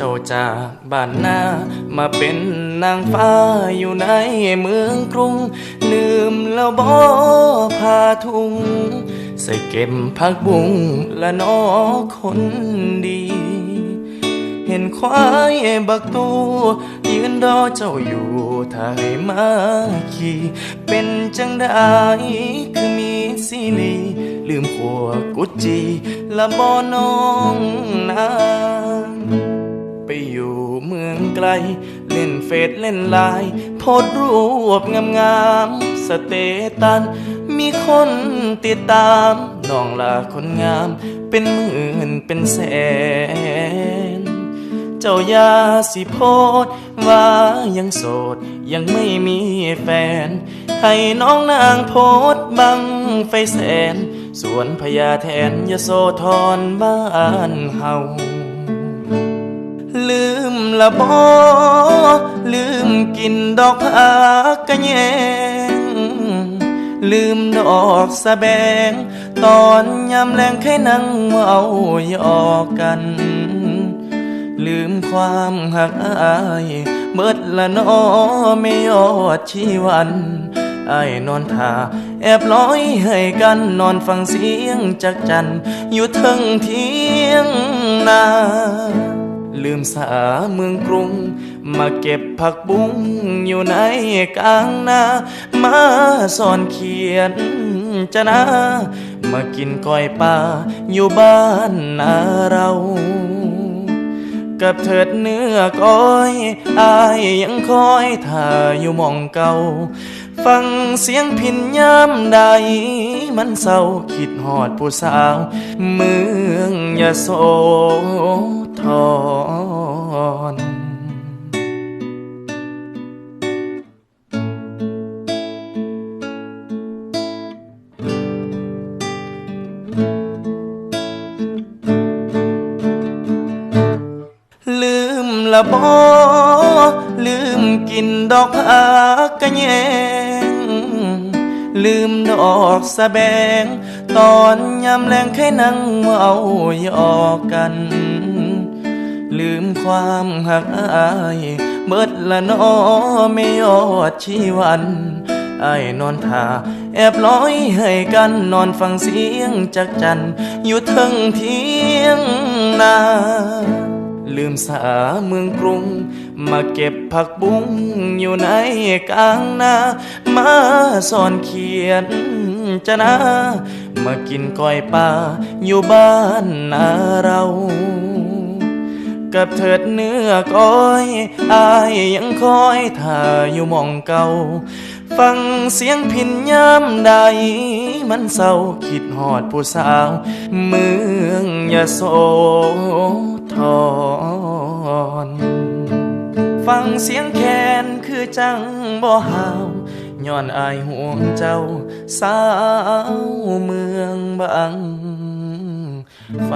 เจ้าจากบ้านนามาเป็นนางฟ้าอยู่ในเมืองกรุง ลืมแล้วบ่พาทุงใส่เก็บผักบุ้งและนอคนดี เห็นควายบักตูยืนรอเจ้าอยู่ถ่ายมาขี่เป็นจังได้คือมีซีรีลืมขัวกุจจีละบ่น้องนาง ไกล เล่นเฟซเล่นไลน์โพสรูปงามๆสเตตัสมีคนติดตามน้องลาคนงาม เป็นหมื่นเป็นแสน เจ้ายาสิโพดว่ายังโสดยังไม่มีแฟน ให้น้องนางโพดบังไฟแสน สวนพญาแทนยโสธรบ้านเฮา ลืมละบอลืมกินดอกผักกะแยง ลืมดอกสะแบง ตอนยามแรงแค่นั่งเมาหยอกกัน ลืมความหักอายเบิดละนอไม่ยอดชีวันไอายนอนท่าแอบร้อยให้กันนอนฟังเสียงจากจัน อยู่เทึงเทียงนา ลืมสาเมืองกรุง มาเก็บผักบุ้งอยู่ในกลางนา มาสอนเขียนจะนามากินก้อยปลาอยู่บ้านนาเรากับเถิดเนื้อก้อยอายยังคอยท่าอยู่มองเก่า ฟังเสียงพินยามใด มันเศร้าคิดหอดผู้สาว เมืองยะโส รลืมละบอลืมกินดอกผักกะแยง ลืมดอกสะแบง ตอนยามแรงแค่นั่งเมาหยอกกัน ลืมความหักอายเบิดละนอไม่ยอดชีวันไอายนอนท่าแอบร้อยให้กันนอนฟังเสียงจากจัน อยู่เทึงเทียงนา ลืมสาเมืองกรุง มาเก็บผักบุ้งอยู่ในกลางนา มาสอนเขียนจะนา มากินก้อยปลาอยู่บ้านนาเรา กับเถิดเนื้อก้อยอายยังคอยท่าอยู่มองเก่า ฟังเสียงพินยามใด มันเศร้าคิดหอดผู้สาว เมืองยะโสธรฟังเสียงแคนคือจังบ่หาวย้อนอายห่วงเจ้า สาวเมืองบางไฟ